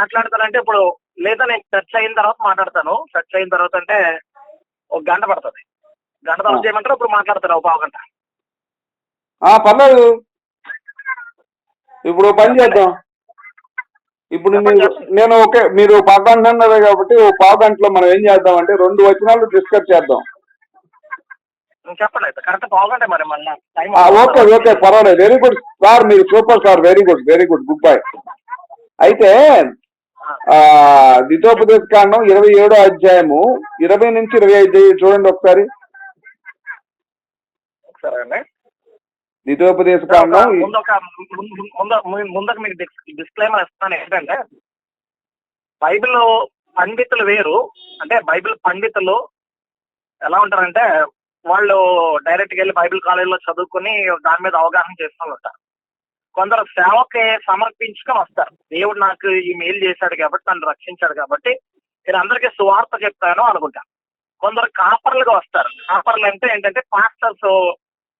మాట్లాడతానంటే ఇప్పుడు లేదా నేను టచ్ అయిన తర్వాత మాట్లాడతాను. టచ్ అయిన తర్వాత అంటే ఒక గంట పడుతుంది. గంట తర్వాత. చేయమంటారు? ఇప్పుడు మాట్లాడతాను ఒక పావు గంట. ఆ పర్లేదు. ఇప్పుడు పని చేద్దాం. ఇప్పుడు మీరు నేను ఓకే మీరు పావు గంట అన్నారు కాబట్టి ఓ పావు గంటలో మనం ఏం చేద్దాం అంటే రెండు వచనాలు డిస్కస్ చేద్దాం. ఓకే ఓకే పర్వాలేదు. వెరీ గుడ్ సార్ మీరు super sir very good very good good bye అయితే ఆ ద్వితోపదేశ కాండం ఇరవై ఏడో అధ్యాయము ఇరవై నుంచి ఇరవై ఐదు చూడండి ఒకసారి. ద్వితోపదేశ కాండం ముందుకు మీకు డిస్క్లైమర్ ఇస్తాను ఏంటంటే బైబిల్ పండితులు వేరు. అంటే బైబిల్ పండితులు ఎలా ఉంటారంటే వాళ్ళు డైరెక్ట్గా వెళ్ళి బైబిల్ కాలేజీలో చదువుకుని దాని మీద అవగాహన చేసుకుని ఉంటారు కొందరు సేవకి సమర్పించుకొని వస్తారు. దేవుడు నాకు ఈ మేలు చేశాడు కాబట్టి నన్ను రక్షించాడు కాబట్టి నేను అందరికీ సువార్త చెప్తాను అనుకుంటా. కొందరు కాపర్లుగా వస్తారు. కాపర్లు అంటే ఏంటంటే పాస్టర్స్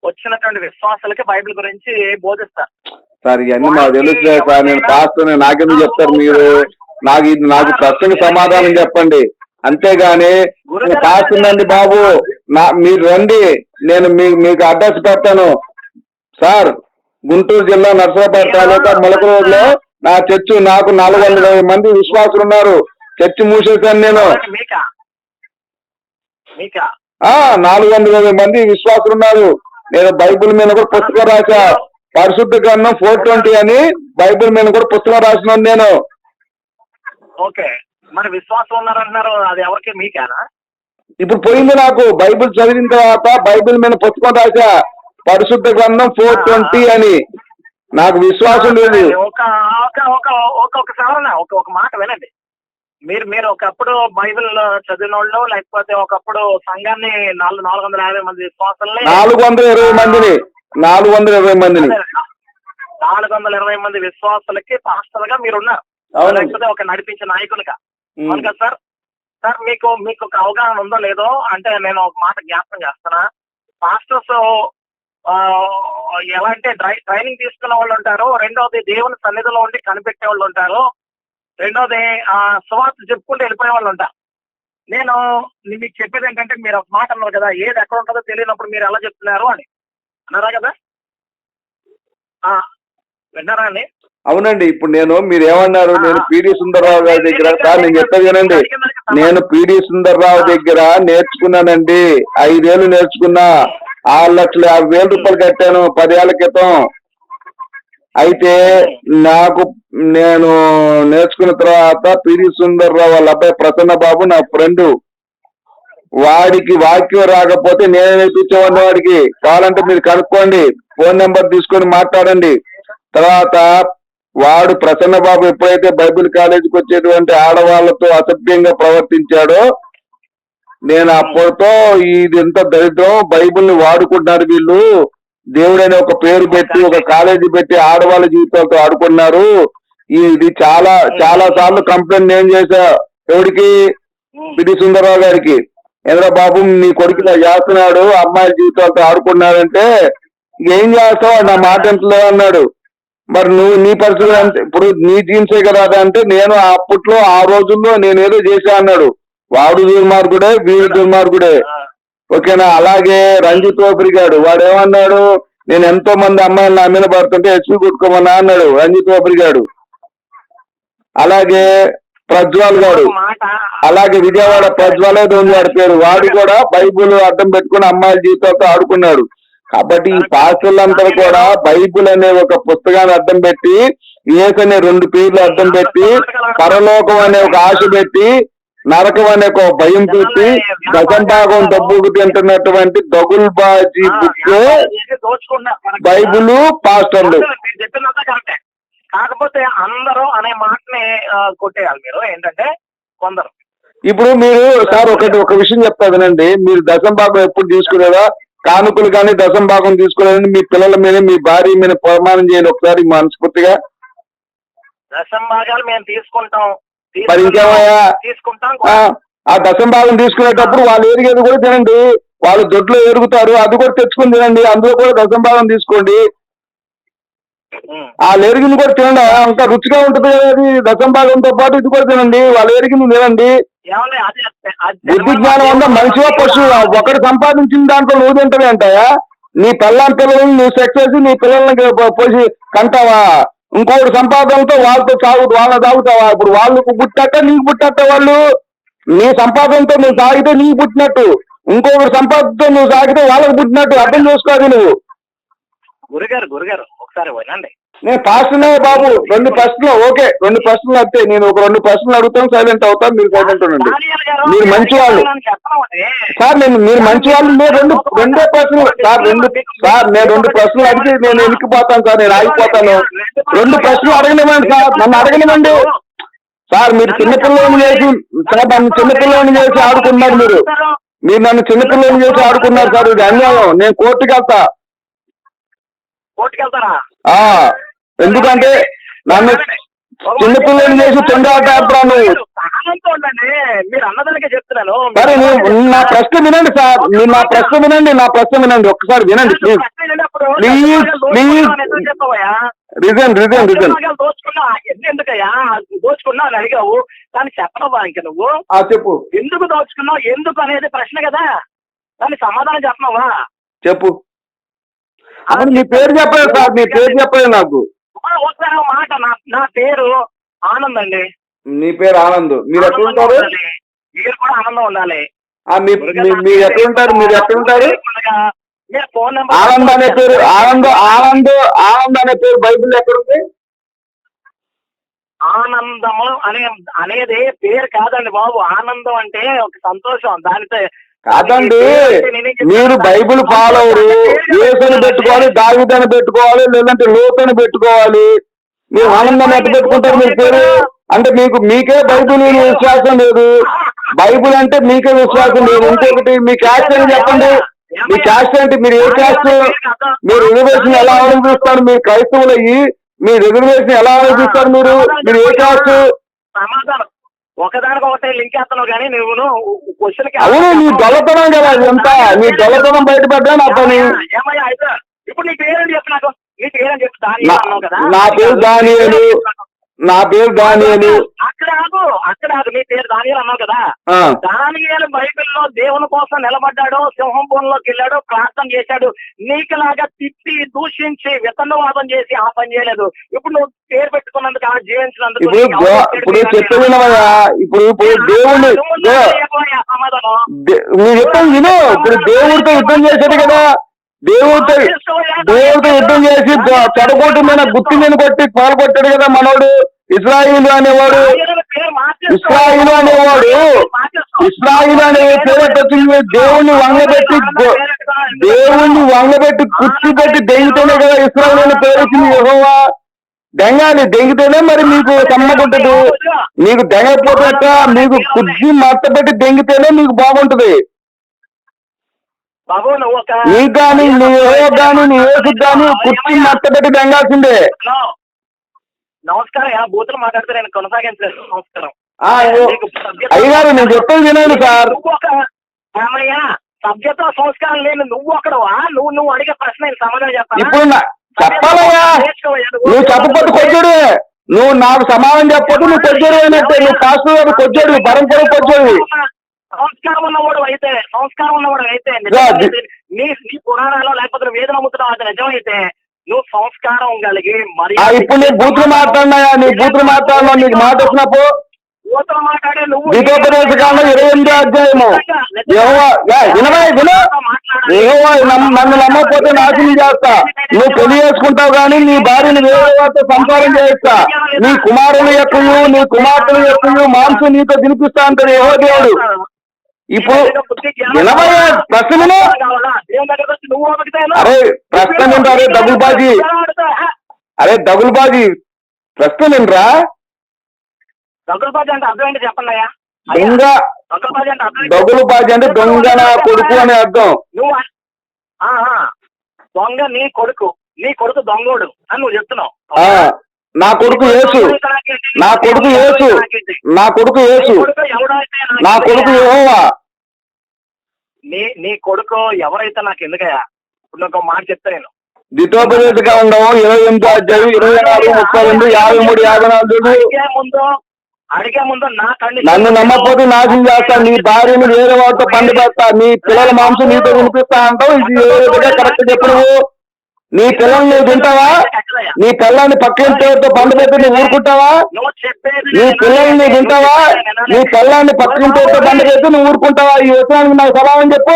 వచ్చినటువంటి విశ్వాసాలకి బైబిల్ గురించి బోధిస్తారు. సార్ ఇవన్నీ మాకు తెలుసులే సార్. నేను పాస్తూనే నాకెందుకు చెప్తారు మీరు? నాకు ఇది నాకు ప్రశ్నకు సమాధానం చెప్పండి. అంతేగాని నేను పాస్తుందండి బాబు. నా మీరు రండి. నేను మీ- మీకు అడ్రస్ పెడతాను. సార్ గుంటూరు జిల్లా నర్సరాబాద్ తాలూకా మొలకలూరులో నా చర్చి నాకు నాలుగు వందల మంది విశ్వాసులు ఉన్నారు. చర్చి మూసేశాను నేను. నాలుగు వందల మంది విశ్వాసులు ఉన్నారు. నేను బైబిల్ మీద కూడా పుస్తకం రాశా. పరిశుద్ధ గ్రంథం ఫోర్ ట్వంటీ అని బైబిల్ మీద కూడా పుస్తకం రాసినాను నేను. ఓకే. మరి విశ్వాసం ఉన్నారంటున్నారు అది ఎవరికి మీకేనా? ఇప్పుడు పోయింది నాకు. బైబిల్ చదివిన తర్వాత బైబిల్ మీద పుస్తకం రాశా. పరిశుద్ధ గ్రంథం ఫోర్ ట్వంటీ అని నాకు విశ్వాసం లేదు. ఒక ఒక సవరణ ఒక ఒక మాట వినండి. మీరు మీరు ఒకప్పుడు బైబిల్ చదివిన వాళ్ళు లేకపోతే ఒకప్పుడు సంఘాన్ని నాలుగు నాలుగు వందల యాభై మంది విశ్వాసాలని నాలుగు వందల ఇరవై మందిని నాలుగు వందల ఇరవై మందిని. నాలుగు వందల ఇరవై మంది విశ్వాసులకి పాస్టర్గా మీరు ఉన్నారు. అవునండి. లేకపోతే ఒక నడిపించే నాయకులుగా. అవును కదా సార్? సార్ మీకు మీకు ఒక అవగాహన ఉందో లేదో అంటే నేను ఒక మాట జ్ఞాపకం చేస్తున్నా. పాస్టర్స్ ఎలా అంటే ట్రైనింగ్ తీసుకున్న వాళ్ళు ఉంటారు. రెండవది దేవుని సన్నిధిలో ఉండి కనిపెట్టే వాళ్ళు ఉంటారు. రెండవది ఆ సువార్త చెప్పుకుంటూ వెళ్ళిపోయే వాళ్ళు ఉంటారు. నేను మీకు చెప్పేది ఏంటంటే మీరు ఒక మాట అన్నారు కదా ఏది ఎక్కడ ఉంటుందో తెలియనప్పుడు మీరు ఎలా చెప్తున్నారు అని. అన్నారా కదా? ఆ, విన్నారా అండి? అవునండి ఇప్పుడు నేను మీరు ఏమన్నారు నేను పిడి సుందరరావు గారి దగ్గర సార్ నేను చెప్పేది వినండి. నేను పిడి సుందరరావు దగ్గర నేర్చుకున్నానండి ఐదేళ్ళు నేర్చుకున్నా. ఆరు లక్షల యాభై వేల రూపాయలు కట్టాను పదేళ్ళ క్రితం. అయితే నాకు నేను నేర్చుకున్న తర్వాత పిడి సుందరరావు వాళ్ళ అబ్బాయి ప్రసన్న బాబు నా ఫ్రెండ్. వాడికి వాక్యం రాకపోతే నేనే నేర్పించేవాడిని వాడికి. కావాలంటే మీరు కనుక్కోండి ఫోన్ నెంబర్ తీసుకొని మాట్లాడండి. తర్వాత వాడు ప్రసన్న బాబు ఎప్పుడైతే బైబిల్ కాలేజీకి వచ్చేటువంటి ఆడవాళ్ళతో అసభ్యంగా ప్రవర్తించాడో నేను అప్పటితో ఇది ఎంత దరిద్రం బైబిల్ని వాడుకుంటున్నారు వీళ్ళు. దేవుడని ఒక పేరు పెట్టి ఒక కాలేజీ పెట్టి ఆడవాళ్ళ జీవితాలతో ఆడుకున్నారు. ఇది చాలా చాలా సార్లు కంప్లైంట్ నేను చేశా. ఎవరికి పిడి సుందరరావు గారికి. ఏంద్రా బాబు నీ కొడుకు ఇలా చేస్తున్నాడు అమ్మాయిల జీవితాలతో ఆడుకున్నాడంటే ఏం చేస్తావు? నా మాట ఎంతలో అన్నాడు. మరి నువ్వు నీ పరిస్థితి అంటే ఇప్పుడు నీ జీన్సే కదా అంటే నేను అప్పట్లో ఆ రోజుల్లో నేను ఏదో చేశా అన్నాడు. వాడు దుర్మార్గుడే వీడు దుర్మార్గుడే. ఓకేనా? అలాగే రంజిత్ ఓపిరిగాడు వాడు ఏమన్నాడు నేను ఎంతో మంది అమ్మాయిలు నా మీద పడుతుంటే ఎస్పీ కొట్టుకోమన్నా అన్నాడు రంజిత్ ఓపిరిగాడు అలాగే ప్రజ్వాల్ మాట. అలాగే విజయవాడ ప్రజ్వల్ ఏదో వాడి పేరు. వాడు కూడా బైబుల్ అడ్డం పెట్టుకుని అమ్మాయిల జీవితాలతో ఆడుకున్నాడు. కాబట్టి ఈ పాస్టర్లందరూ కూడా బైబిల్ అనే ఒక పుస్తకాన్ని అడ్డం పెట్టి ఏసు అనే రెండు పేర్లు అడ్డం పెట్టి పరలోకం అనే ఒక ఆశ పెట్టి నరకం అనే ఒక భయం పెట్టి దశంభాగం డబ్బుకు తింటున్నటువంటి దగుల్ బాజీ బుక్ బైబిల్ పాస్టర్లు. కాకపోతే అందరూ అనే మాటని కొట్టేయాలి మీరు. ఏంటంటే కొందరు. ఇప్పుడు మీరు సార్ ఒకటి ఒక విషయం చెప్తా వినండి. మీరు దశం భాగం ఎప్పుడు తీసుకునేదా? కానుకలు కానీ దశం భాగం తీసుకునేది మీ పిల్లల మీద మీ భార్య మీద ప్రమాణం చేయండి ఒకసారి మనస్ఫూర్తిగా. దశం భాగాలు మేము తీసుకుంటాం. మరి ఇంకేమయ్యా? ఆ, ఆ దశం భాగం తీసుకునేటప్పుడు వాళ్ళు ఎరిగేది కూడా తినండి. వాళ్ళు దొడ్లో ఎరుగుతారు. అది కూడా తెచ్చుకుని తినండి. అందులో కూడా దశం భాగం తీసుకోండి. వాళ్ళ ఎరిగింది కూడా తినండి. ఇంకా రుచిగా ఉంటుంది అది. దశం భాగంతో పాటు ఇది కూడా తినండి. వాళ్ళ ఎరిగింది తినండి. బుద్ధి జ్ఞానం ఉందా? మనిషిగా పశువు? ఒకటి సంపాదించిన దాంట్లో నువ్వు తింటది అంటాయా? నీ పిల్లం పిల్లల్ని నువ్వు సెట్ చేసి నీ పిల్లల్ని పోసి కంటావా? ఇంకొకటి సంపాదనతో వాళ్ళతో సాగు వాళ్ళ తాగుతావా? ఇప్పుడు వాళ్ళకు పుట్టట నీకు పుట్టట వాళ్ళు? నీ సంపాదనతో నువ్వు సాగితే నీకు పుట్టినట్టు. ఇంకొకటి సంపాదనతో నువ్వు సాగితే వాళ్ళకి పుట్టినట్టు. అర్థం చేసుకోవాలి నువ్వు. గురుగారు గురుగారు ఒకసారి వినండి. నేను పాస్టర్నే బాబు. రెండు ప్రశ్నలు ఓకే. రెండు ప్రశ్నలు అంతే. నేను ఒక రెండు ప్రశ్నలు అడుగుతాను సైలెంట్ అవుతాను మీరు సైలెంట్ ఉండండి. మీరు మంచి వాళ్ళు. సార్ నేను మీరు మంచి వాళ్ళు నేను రెండు రెండే ప్రశ్నలు సార్ రెండు సార్ నేను రెండు ప్రశ్నలు అడిగి నేను వెనక్కిపోతాను సార్ నేను ఆగిపోతాను. రెండు ప్రశ్నలు అడగనివ్వండి సార్ నన్ను అడగనివ్వండి. సార్ మీరు చిన్నపిల్లని చేసి సార్ నన్ను చిన్నపిల్లని చేసి ఆడుకున్నారు మీరు. మీరు నన్ను చిన్నపిల్లని చేసి ఆడుకున్నారు సార్ ఇది అన్యాయం. నేను కోర్టుకి వెళ్తా. కోర్టుకెళ్తారా ఆ, ఎందుకంటే నన్ను చిన్నపిల్లని చేసి తొందర ఆడుతున్నాను సహనంతో ఉండండి మీరు అన్నదానికే చెప్తున్నాను సరే నా ప్రశ్న వినండి సార్. మీరు నా ప్రశ్న వినండి నా ప్రశ్న వినండి. ఒక్కసారి వినండి ప్లీజ్ please. చెప్పవయ్యా రిజన్ రిజన్ రిజన్ దోచుకున్నా ఎన్ని ఎందుకయ్యా దోచుకున్నా అని అడిగావు దాన్ని ఇంక నువ్వు ఆ చెప్పు. ఎందుకు దోచుకున్నావు? ఎందుకు అనేది ప్రశ్న కదా. దాన్ని సమాధానం చెప్పనవా చెప్పు. అప్పుడు మీ పేరు చెప్పలేదు సార్. మీ పేరు చెప్పలేదు నాకు. ఒకసారి ఒక మాట నా నా పేరు ఆనంద్ అండి. మీ పేరు ఆనంద్. మీరు ఎక్కడ ఆనందంగా ఉంటారు? ఉండాలి. మీరు కూడా ఆనందం ఉండాలి. మీరు ఎక్కడ ఉంటారు? మీరు ఎక్కడ ఉంటారు? మీరు ఫోన్ నెంబర్ ఆనంద్ అనే పేరు ఆనంద్ ఆనంద్ ఆనంద్ అనే పేరు బైబిల్ ఎక్కడ ఉంది? ఆనందము అనే అనేది పేరు కాదండి బాబు. ఆనందం అంటే ఒక సంతోషం. దానితో కాదండి మీరు బైబిల్ ఫాలోవరు యేసుని పెట్టుకోవాలి దావిదని పెట్టుకోవాలి లేదంటే లోతని పెట్టుకోవాలి. మీరు ఆనందం ఎట్ట పెట్టుకుంటారు మీరు పేరు? అంటే మీకు మీకే బైబుల్ మీద విశ్వాసం లేదు. బైబిల్ అంటే మీకే విశ్వాసం లేదు. ఇంకొకటి మీ క్యాస్ట్ అని చెప్పండి? మీ క్యాస్ట్ అంటే మీరు ఏ క్యాస్ట్? మీరు రిజర్వేషన్ ఎలా ఆలోచిస్తారు? మీరు క్రైస్తవులు అయ్యి మీ రిజర్వేషన్ ఎలా ఆలోచిస్తారు మీరు? మీరు ఏ క్యాస్ట్? ఒకదానికి ఒకటే లింక్ చేస్తున్నావు కానీ నువ్వు క్వశ్చన్ అవును నీ దొలతనం కదా ఇదంతా నీ దొలతనం బయటపడ్డా నా పని ఏమయ్యా అయితే ఇప్పుడు నీ పేరేంటి చెప్పు నాకు? నీ పేరేంటి చెప్పు దాని నా- అన్నావు కదా. నా పేరు దానియేలు. నా పేరు దానియలు అక్కడ ఆగు అక్కడ ఆగు నీ పేరు దానియలు అన్నావు కదా. దానియేలు బైబిల్లో దేవుని కోసం నిలబడ్డాడు సింహం బోన్లోకి వెళ్ళాడు ప్రార్థన చేశాడు. నీకులాగా తిట్టి దూషించి విత్తనవాదం చేసి ఆ పని చేయలేదు. ఇప్పుడు నువ్వు పేరు పెట్టుకున్నందుకు ఆ జీవించినందుకు ఇప్పుడు పేరు ఇప్పుడు ఇప్పుడు దేవుడు చెప్పవయ్యా సమాధానం. ఇప్పుడు దేవుడితో యుద్ధం చేశాడు కదా. దేవుడితో దేవుడితో యుద్ధం చేసి చెడగొట్టి మీద గుత్తి మీద కొట్టి పాల్గొట్టాడు కదా మనోడు? ఇస్రాయిల్ అనేవాడు. ఇస్రాయిలు అనేవాడు. ఇస్రాయిల్ అనే పేరు వచ్చింది దేవుణ్ణి వంగబెట్టి దేవుణ్ణి వంగబెట్టి కుర్చీ పెట్టి దెంగితేనే కదా ఇస్రాయిల్ అనే పేరు వచ్చింది యెహోవా. దెంగాలి దెంగితేనే మరి మీకు సమ్మగుంటది మీకు దెంగకపోతే ఎట్లా? మీకు కుర్చీ మట్ట పెట్టి దెంగితేనే మీకు బాగుంటది. నీకు కానీ ఏ కానీ నీ ఏసుకు కానీ కుర్చీ దెంగాల్సిందే హలో. నమస్కారం యా బూతులు మాట్లాడితే నేను కొనసాగించలేదు. నమస్కారం. ఆ, నేను చెప్పేది సార్. నువ్వు ఒక ఏమయ్యా సభ్యత సంస్కారం లేని నువ్వు ఒకడవా? నువ్వు నువ్వు అడిగే ప్రశ్న సమాధానం చెప్పాలా? ఇప్పుడు నా- చెప్పాలయ్యా. నువ్వు చెప్పకపోతే కొద్దుడు నువ్వు నాకు సమాధానం చెప్పదు నువ్వు కొద్దుడు అయినట్టే నువ్వు కొద్దుడు పరంపర కొద్దుడు సంస్కారం ఉన్నవాడు అయితే సంస్కారం ఉన్నవాడు అయితే నీ నీ పురాణాలు లేకపోతే నువ్వు వేద నమ్ముతున్నావు అది నిజమైతే నువ్వు సంస్కారం కలిగి మరి ఇప్పుడు నీ బూతులు మాట్లాడినాయా? నీ బూతులు మాట్లాడినా నీకు మాట వచ్చినప్పుడు? బూతులు మాట్లాడే నువ్వు ద్వితోపదేశ కాండం ఇరవై ఎనిమిది అధ్యాయము. వినవా విను. నన్ను నమ్మకపోతే నాశనం చేస్తా. నువ్వు పెళ్ళి చేసుకుంటావు కానీ నీ భార్యని వేరే వారితో సంసారం చేయిస్తా నీ కుమారుల యొక్కయు నీ కుమార్తెల యొక్కయు మాంసం నీతో తినిపిస్తా అంటాడు యెహో దేవుడు. ఇప్పుడు వినవయ్యా ప్రశ్న విను అరే ప్రశ్న వింటారే డబుల్ బాజీ. అరే డబుల్ బాజీ. ప్రశ్న వినరా దొంగలబాజీ అంటే అర్థం ఏంటి చెప్పండి దొంగ? డబుల్ బాజీ అంటే దొంగ నా కొడుకు అనే అర్థం. నువ్వు. దొంగ నీ కొడుకు. నీ కొడుకు దొంగోడు అని నువ్వు చెప్తున్నావు. ఆ నా కొడుకు యేసు. నా కొడుకు యేసు. నా కొడుకు యేసు. నా కొడుకు యెహోవా. నీ నీ కొడుకు ఎవరైతే నాకు ఎందుకయ్యా? ఇప్పుడు ఒక మాట చెప్తా నేను. దితోపదేశ కాండం ఇరవై ఎనిమిది అధ్యాయం ఇరవై నాలుగు ముప్పై రెండు యాభై మూడు యాభై నాలుగు. అడిగే ముందు అడిగే ముందు నా కండిషన్ నన్ను నమ్మకపోతే నాశనం చేస్తా. నీ భార్యని వేరే వాళ్ళతో పండు పెడతా. నీ పిల్లల మాంసం నీతో వినిపిస్తా అంటావు. ఇది ఏ విధంగా కరెక్ట్ చెప్పు నువ్వు? నీ పిల్లల్ని నువ్వు తింటావా? నీ పిల్లల్ని పక్కింటితో పండు పెట్టి నువ్వు ఊరుకుంటావా? నీ పిల్లల్ని నువ్వు తింటావా? నీ పిల్లల్ని పక్కింటితో పండు పెట్టి నువ్వు ఊరుకుంటావా? ఈ విషయానికి నాకు సమాధానం చెప్పు.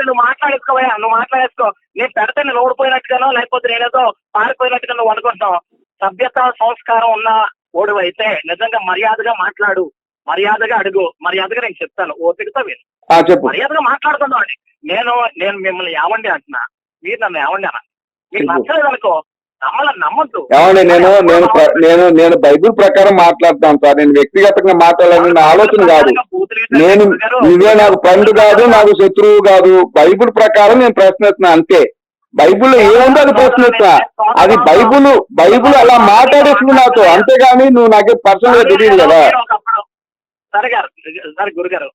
నువ్వు మాట్లాడేసుకోవయ్యా నువ్వు మాట్లాడేసుకో. నేను పెడితే నేను ఓడిపోయినట్టుగానో లేకపోతే నేనేదో పారిపోయినట్టుగా నువ్వు అనుకుంటావు సభ్యత సంస్కారం ఉన్న ఓడు అయితే నిజంగా మర్యాదగా మాట్లాడు. మర్యాదగా అడుగు. మర్యాదగా నేను చెప్తాను. ఓపికతో విను. మర్యాదగా మాట్లాడుకుందాం అండి నేను నేను మిమ్మల్ని ఏమండి అంటున్నా? మీరు నన్ను ఏమండి అన్న? మీకు. నచ్చలేదు అనుకో ఏమండి నేను నేను నేను నేను బైబిల్ ప్రకారం మాట్లాడతాను సార్. నేను వ్యక్తిగతంగా మాట్లాడాలని నా ఆలోచన కాదు. నేను నువ్వే నాకు ఫ్రెండ్ కాదు నాకు శత్రువు కాదు. బైబిల్ ప్రకారం నేను ప్రశ్నిస్తున్నా అంతే. బైబిల్ ఏముందో అది ప్రశ్నిస్తున్నా అది బైబిల్ బైబిల్ అలా మాట్లాడేస్తుంది నాతో. అంతేగాని నువ్వు నాకు పర్సనల్గా తెలియదు కదా. సరే గారు సరే గురుగారు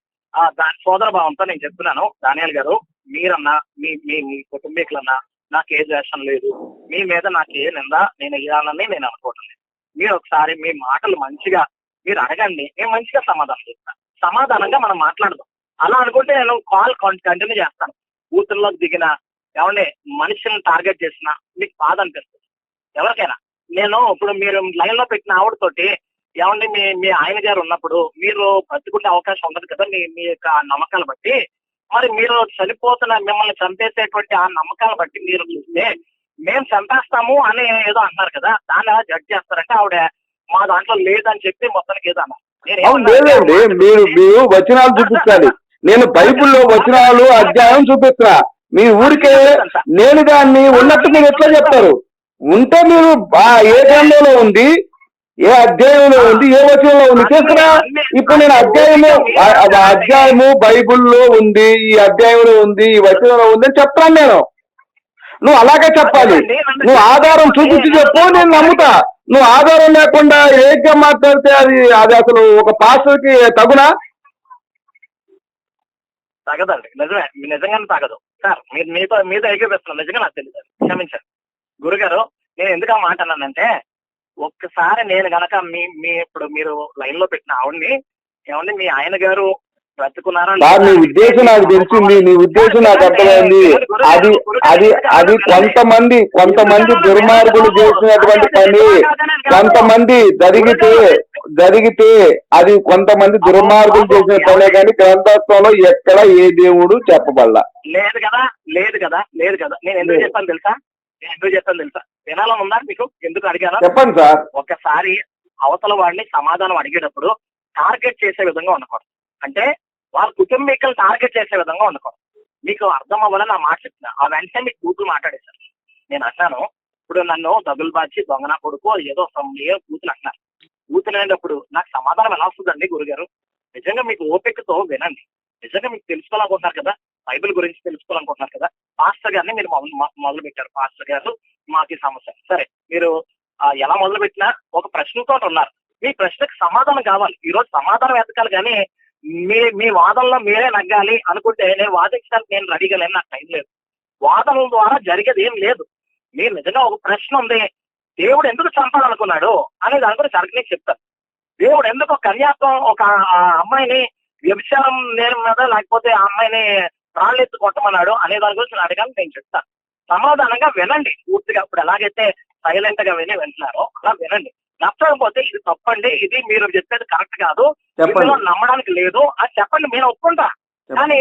సోదర భావంతో నేను చెప్తున్నాను. దానియాల్ గారు మీరన్నా మీ మీ కుటుంబీకులన్నా నాకు ఏ ద్వేషం లేదు. మీ మీద నాకు ఏ నింద నేను ఇవ్వాలని నేను అనుకోవటం లేదు. మీరు ఒకసారి మీ మాటలు మంచిగా మీరు అడగండి నేను మంచిగా సమాధానం చెప్తాను సమాధానంగా మనం మాట్లాడదాం. అలా అనుకుంటే నేను కాల్ కంటిన్యూ చేస్తాను. కూతుర్లోకి దిగిన ఏమంటే మనిషిని టార్గెట్ చేసిన మీకు బాధ అనిపిస్తుంది. ఎవరికైనా. నేను ఇప్పుడు మీరు లైన్లో పెట్టిన ఆవిడతోటి ఏమండి మీ మీ ఆయన గారు ఉన్నప్పుడు మీరు బతుకునే అవకాశం ఉండదు కదా మీ మీ యొక్క నమ్మకాలు బట్టి మరి మీరు చనిపోతున్న మిమ్మల్ని చంపేసేటువంటి ఆ నమ్మకాలు బట్టి మీరు చూస్తే మేము చంపేస్తాము అని ఏదో అన్నారు కదా దాన్ని ఎలా జడ్జ్ చేస్తారంటే ఆవిడ మా దాంట్లో లేదని చెప్పి మొత్తానికి ఏదో అన్నారు. లేదండి మీరు మీరు వచనాలు చూపించాలి నేను బైబిల్లో వచనాలు అధ్యాయం చూపిస్తున్నా. మీ ఊరికే నేను దాన్ని ఉన్నట్టు మీరు ఎట్లా చెప్తారు? ఉంటే మీరు ఏ గ్రంథంలో ఉంది? ఏ అధ్యాయంలో ఉంది? ఏ వచనంలో ఉంది? తీసుకురా ఇప్పుడు నేను అధ్యాయము అధ్యాయము బైబిల్లో ఉంది ఈ అధ్యాయంలో ఉంది ఈ వచనంలో ఉంది అని చెప్తాను నేను. నువ్వు అలాగే చెప్పాలి. నువ్వు ఆధారం చూపించి చెప్పు నేను నమ్ముతా. నువ్వు ఆధారం లేకుండా ఏగ్గా మాట్లాడితే అది అది అసలు ఒక పాస్టర్కి తగునా? తగదండి. నిజమే. మీ నిజంగానే తగదు. సార్ మీరు మీతో మీతో ఏకీపిస్తున్నాను నిజంగా నాకు తెలియదు క్షమించండి. గురుగారు నేను ఎందుకు ఆ మాట అన్నానంటే ఒక్కసారి నేను గనక మీ మీ ఇప్పుడు మీరు లైన్లో పెట్టిన ఆవిడ్ని ఏమండి మీ ఆయన గారు బ్రతుకున్నారా సార్ నీ ఉద్దేశం నాకు తెలిసింది నీ ఉద్దేశం నాకు అర్థమైంది. అది అది అది కొంతమంది కొంతమంది దుర్మార్గులు చేసినటువంటి పని. కొంతమంది జరిగితే జరిగితే అది కొంతమంది దుర్మార్గులు చేసిన పనే కానీ గ్రంథస్థంలో ఎక్కడ ఏ దేవుడు చెప్పబల్లా లేదు కదా లేదు కదా లేదు కదా. నేను ఎందుకు చెప్పాను తెలుసా? నేను ఎందుకు చెప్పాను తెలుసా? వినాలని ఉందా మీకు ఎందుకు అడిగాను చెప్పండి సార్. ఒకసారి అవతల వాడిని సమాధానం అడిగేటప్పుడు టార్గెట్ చేసే విధంగా ఉండకూడదు. అంటే వాళ్ళ కుటుంబీకులు టార్గెట్ చేసే విధంగా ఉండకూడదు. మీకు అర్థం అవ్వాలని నా మాట చెప్తున్నా. ఆ వెంటనే మీకు కూతురు మాట్లాడేశారు నేను అన్నాను ఇప్పుడు నన్ను దగులు బాచి దొంగన కొడుకు? ఏదో some ఏ కూతురు అంటున్నారు. కూతురు అనేటప్పుడు నాకు సమాధానం ఎలా వస్తుందండి గురుగారు? నిజంగా మీకు ఓపికతో వినండి. నిజంగా మీకు తెలుసుకోవాలనుకుంటున్నారు కదా? బైబిల్ గురించి తెలుసుకోవాలనుకుంటున్నారు కదా? పాస్టర్ గారిని మీరు మొదలు పెట్టారు పాస్టర్ గారు మాకు ఈ సమస్య. సరే మీరు ఎలా మొదలు పెట్టినా ఒక ప్రశ్నతో ఉన్నారు. మీ ప్రశ్నకు సమాధానం కావాలి. ఈ రోజు సమాధానం వెతకాలి కానీ మీ మీ వాదనలో మీరే నగ్గాలి అనుకుంటే నేను వాదించడానికి నేను రెడీగా నాకు టైం లేదు. వాదనల ద్వారా జరిగేది ఏం లేదు. మీరు నిజంగా ఒక ప్రశ్న ఉంది. దేవుడు ఎందుకు చంపాలనుకున్నాడు అనే దాని గురించి అడిగి నేను చెప్తాను. దేవుడు ఎందుకు కన్యాత్వం ఒక అమ్మాయిని వ్యభిచారం నేరం మీద లేకపోతే ఆ అమ్మాయిని ప్రాణెత్తు కొట్టమన్నాడు అనే దాని గురించి నేను అడగాలని నేను చెప్తాను. సమాధానంగా వినండి. పూర్తిగా ఇప్పుడు ఎలాగైతే సైలెంట్గా విని వింటున్నారో అలా వినండి. నచ్చకపోతే ఇది తప్పండి. ఇది మీరు చెప్పేది కరెక్ట్ కాదు. ఇందులో నమ్మడానికి లేదు అది చెప్పండి. నేను ఒప్పుకుంటా. కానీ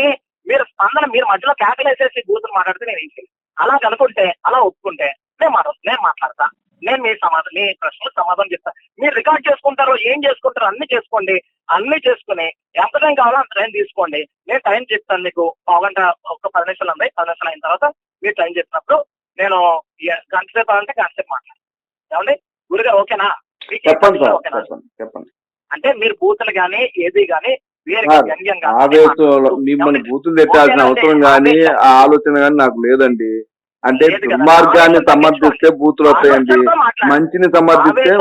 మీరు స్పందన మీరు మధ్యలో కేకలేసేసి కూతురు మాట్లాడితే నేను ఏం చేయను అలా కనుకుంటే అలా ఒప్పుకుంటే నేను మాట నేను మాట్లాడతా. నేను మీ సమాధానం మీ ప్రశ్నలకు సమాధానం చెప్తా. మీరు రికార్డ్ చేసుకుంటారో ఏం చేసుకుంటారో అన్ని చేసుకోండి. అన్ని చేసుకుని ఎంత టైం కావాలో అంత టైం తీసుకోండి. నేను టైం చెప్తాను మీకు. పావు గంట ఒక పది నిమిషాలు ఉంది పది నిమిషాలు అయిన తర్వాత మీరు టైం చెప్పినప్పుడు నేను గంట సేపు అంటే గంట సేపు మాట్లాడతాను. ఏమండి? గురుగారు ఓకేనా? చెప్పండి అంటే మీరు బూతులు గానీ ఏది ఆవేశంలో మిమ్మల్ని బూతులు తెట్టాల్సిన అవసరం కానీ ఆ ఆలోచన కానీ నాకు లేదండి. అంటే. దుర్మార్గాన్ని సమర్థిస్తే బూతులు వస్తాయండి. మంచిని సమర్థిస్తే.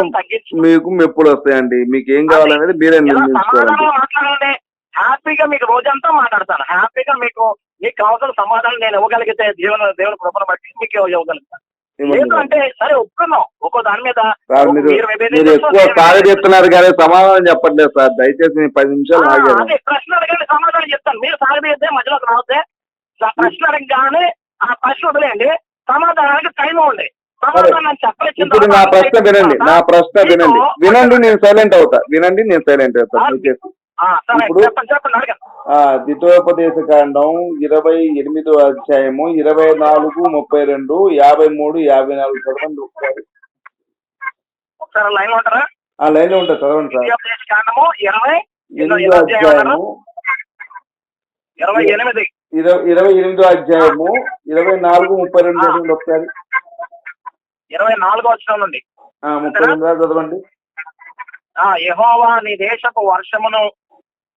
మీకు మెప్పులు వస్తాయండి. మీకు ఏం కావాలనేది మీరే మాట్లాడండి. హ్యాపీగా మీకు రోజంతా మాట్లాడతాను. హ్యాపీగా మీకు మీకు కావాల్సిన సమాధానం నేను ఇవ్వగలిగితే దేవుని దేవుని కృపను బట్టి మీకు ఇవ్వగలుగుతాను. లేదు అంటే సరే ఒప్పుకున్నాం. ఒక్కో దాని మీద సార్ మీరు ఎక్కువ విభేదించొచ్చు. చెప్తున్నారు కానీ సమాధానం చెప్పట్లేదు సార్. దయచేసి నేను పది నిమిషాలు అదే ప్రశ్న అడగండి సమాధానం చెప్తాను. మీరు సాగదీస్తే మధ్యలోకి రావద్దే. ఆ ప్రశ్న అడగగానే ఆ ప్రశ్న వదిలేయండి. సమాధానానికి టైం ఉంది చెప్పలేదు ఇప్పుడు నా ప్రశ్న వినండి. నా ప్రశ్న వినండి. వినండి నేను సైలెంట్ అవుతా. వినండి నేను సైలెంట్ అవుతా. దయచేసి. ద్వితోపదేశ కాండం ఇరవై ఎనిమిదో అధ్యాయము ఇరవై నాలుగు ముప్పై రెండు యాభై మూడు యాభై నాలుగు చదవండి ఒకసారి. ఒకసారి లైన్లో ఉంటారా? ఆ లైన్లో ఉంటుంది చదవండి సార్. అధ్యాయము. ఇరవై ఎనిమిది. ఇరవై ఎనిమిదో అధ్యాయము ఇరవై నాలుగు ముప్పై రెండు చదవండి ఒకసారి. ఇరవై నాలుగో వచ్చిన నుండి. ఆ, ముప్పై రెండు చదవండి. ఆ యెహోవా నీ దేశపు వర్షమును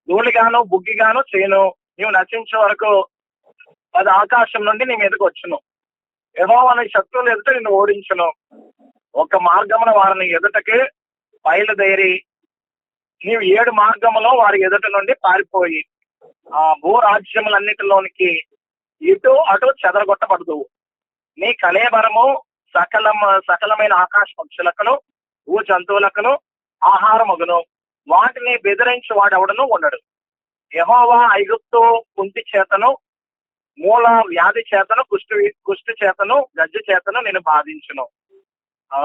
ధూళిగాను బుగ్గిగాను చేయను. నీవు నశించే వరకు అది ఆకాశం నుండి నీ మీదకి వచ్చును. ఏదో వాళ్ళ శత్రువులు ఎదుట నిన్ను ఓడించును. ఒక మార్గమున వారిని ఎదుటకి బయలుదేరి నీవు ఏడు మార్గములో వారి ఎదుట నుండి పారిపోయి ఆ భూరాజ్యములన్నిటిలోనికి ఇటు అటు చెదరగొట్టబడదు. నీ కలేబరము సకలం సకలమైన ఆకాశ పక్షులకును భూ జంతువులకును ఆహారమగును. వాటిని బెదిరించి వాడెవడను ఉండడు. యహోవా ఐగుప్తు కుంటి చేతను మూల వ్యాధి చేతను కుష్టి కుష్టి చేతను గజ్జి చేతను నేను బాధించును. ఆ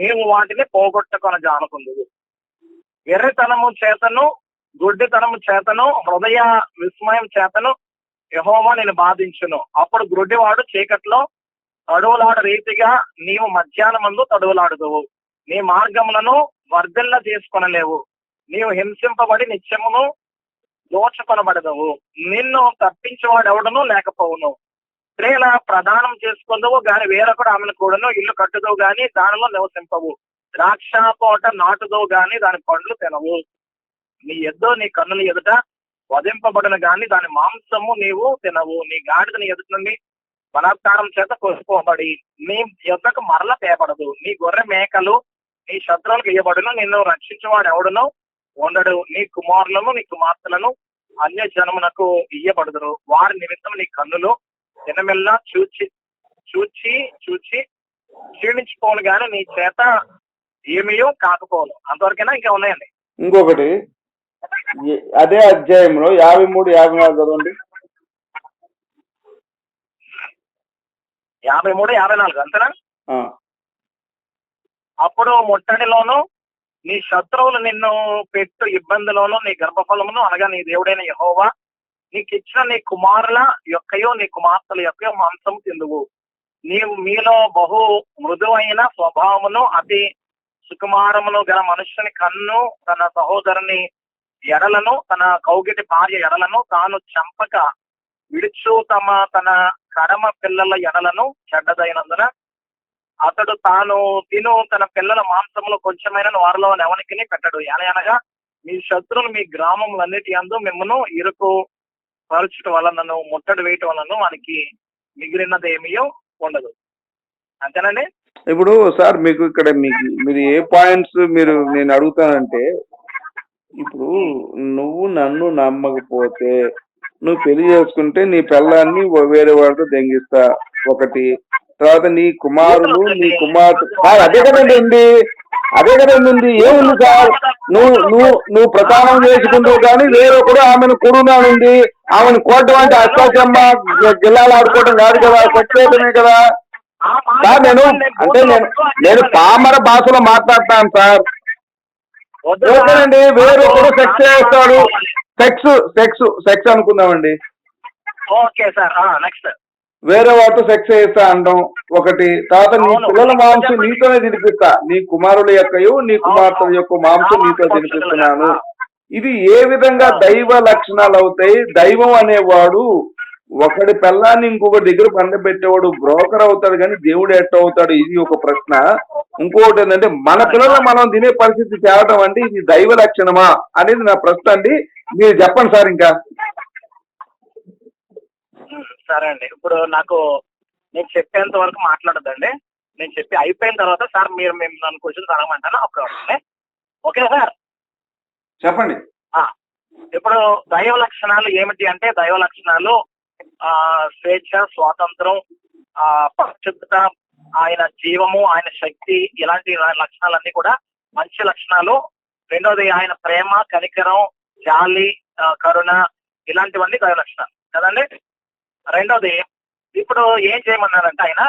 నీవు వాటిని పోగొట్టుకొన జానుకుందువు వెర్రితనము చేతను గుడ్డితనము చేతను హృదయ విస్మయం చేతను యహోవా నేను బాధించును. అప్పుడు గుడ్డివాడు చీకట్లో తడువులాడ రీతిగా నీవు మధ్యాహ్నం ముందు తడువులాడుదువు. నీ మార్గములను వర్ధిల్ల చేసుకొనలేవు నీవు హింసింపబడి నిత్యమును దోచుకొనబడదవు. నిన్ను తప్పించేవాడెవడను లేకపోవును. స్త్రీల ప్రదానం చేసుకుందవు గాని వేరొకడు ఆమెను కూడాను. ఇల్లు కట్టుదవు గాని దానిలో నివసింపవు. ద్రాక్ష తోట నాటుదవు గాని దాని పండ్లు తినవు. నీ ఎద్దో నీ కన్నుని ఎదుట వధింపబడిన గాని దాని మాంసము నీవు తినవు. నీ గాడిదని ఎదుట నుండి బలాత్కారం చేత కోసుకోబడి నీ యొక్కకు మరల తేపడదు నీ గొర్రె మేకలు నీ శత్రువులకు ఇయ్యబడును. నిన్ను రక్షించేవాడు ఎవడును ఉండడు. నీ కుమారులను నీ కుమార్తెలను అన్య జనమునకు ఇయ్యబడుదురు. వారి నిమిత్తం నీ కన్నులు దినమెల్లా చూచి చూచి చూచి క్షీణించిపోను గాని నీ చేత ఏమీయో కాకపోను అంతవరకైనా ఇంకా ఉన్నాయండి. ఇంకొకటి అదే అధ్యాయంలో యాభై మూడు యాభై నాలుగు చదవండి. యాభై మూడు యాభై నాలుగు అంతేనా? అప్పుడు ముట్టడిలోను నీ శత్రువులు నిన్ను పెట్టు ఇబ్బందులను నీ గర్భఫలమును అనగా నీ దేవుడైన యహోవా నీకు ఇచ్చిన నీ కుమారుల యొక్కయో నీ కుమార్తెల యొక్క మాంసం తిందువు. నీవు మీలో బహు మృదువైన స్వభావమును అతి సుకుమారమును గల మనుషుని కన్ను తన సహోదరుని ఎడలను తన కౌగిటి భార్య ఎడలను తాను చంపక విడుచు తమ తన కడమ పిల్లల ఎడలను చెడ్డదైనందున అతడు తాను తిను తన పిల్లల మాంసంలో కొంచెమైన వారిలో ఎవరికి పెట్టడు. అనగా మీ శత్రువులు మీ గ్రామములన్నిటి అందు మిమ్మను ఇరుకు పరచుట వలనను ముట్టడి వేయటం వలన వానికి మిగిలినదేమియో ఉండదు. అంతేనండి? ఇప్పుడు సార్ మీకు ఇక్కడ మీకు మీరు ఏ పాయింట్స్ మీరు నేను అడుగుతానంటే ఇప్పుడు నువ్వు నన్ను నమ్మకపోతే నువ్వు పెళ్ళి చేసుకుంటే నీ పిల్లాన్ని వేరే వాడితో దెంగిస్తా ఒకటి. తర్వాత నీ కుమారులు నీ కుమార్తె అదే కదండి ఉంది అదే కదండి ఉంది ఏముంది సార్? నువ్వు నువ్వు నువ్వు ప్రధానం చేసుకుంటావు కానీ వేరొకడు ఆమెను కొడునానుంది ఆమెను కోటం అంటే అష్టాచమ్మ గిల్లాలు ఆడుకోవడం కాదు కదా సత్యేతమే కదా. సార్ నేను అంటే నేను నేను పామర భాషలో మాట్లాడతాను సార్. ఓకేనండి. వేరొకడు సెక్స్ చేస్తాడు. Sex sex sex అనుకుందామండి. Okay sir. Next వేరే వాటితో సెక్స్ చేస్తా అంటాం. ఒకటి తర్వాత నీ. పిల్లల మాంసం నీతోనే తినిపిస్తా. నీ కుమారుల యొక్కయు నీ కుమార్తెల యొక్క మాంసం నీతో తినిపిస్తున్నాను. ఇది ఏ విధంగా దైవ లక్షణాలు అవుతాయి దైవం అనేవాడు ఒకడి పిల్లాన్ని ఇంకొక దగ్గర పండబెట్టేవాడు బ్రోకర్ అవుతాడు కానీ దేవుడు ఎట్ట అవుతాడు? ఇది ఒక ప్రశ్న. ఇంకొకటి ఏంటంటే మన పిల్లలు మనం తినే పరిస్థితి తేవడం అంటే ఇది దైవ లక్షణమా? అనేది నా ప్రశ్న అండి. మీరు చెప్పండి సార్ ఇంకా. సరే అండి. ఇప్పుడు నాకు నేను చెప్పేంత వరకు మాట్లాడదండి నేను చెప్పి అయిపోయిన తర్వాత సార్ మీరు మేము నన్ను క్వశ్చన్స్ అడగమంటాను? ఒక ఓకే సార్? చెప్పండి. ఇప్పుడు దైవ లక్షణాలు ఏమిటి అంటే దైవ లక్షణాలు ఆ స్వేచ్ఛ స్వాతంత్రం ఆ పరిశుద్ధత ఆయన జీవము ఆయన శక్తి ఇలాంటి లక్షణాలన్నీ కూడా మంచి లక్షణాలు. రెండోది ఆయన ప్రేమ కనికరం జాలి కరుణ ఇలాంటివన్నీ దైవ లక్షణాలు. కదండి? రెండోది ఇప్పుడు ఏం చేయమన్నారంటే ఆయన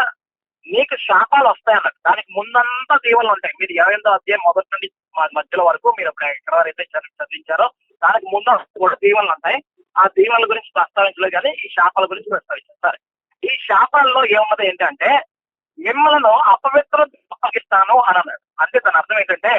మీకు శాపాలు వస్తాయన్నట్టు దానికి ముందంతా దీవెనలు ఉంటాయి. మీరు ఎనిమిదో అధ్యాయం మొదటి నుండి మధ్యలో వరకు మీరు ఎక్కడ ఎవరైతే చదివించారో దానికి ముందు కూడా దీవెనలు ఉంటాయి. ఆ దీవెనల గురించి ప్రస్తావించలేదు కానీ ఈ శాపాల గురించి ప్రస్తావించారు. సరే ఈ శాపాల్లో ఏమున్నది ఏంటంటే మిమ్మల్ని అపవిత్ర అప్పగిస్తాను అని అన్నాడు. అంతే దాని అర్థం ఏంటంటే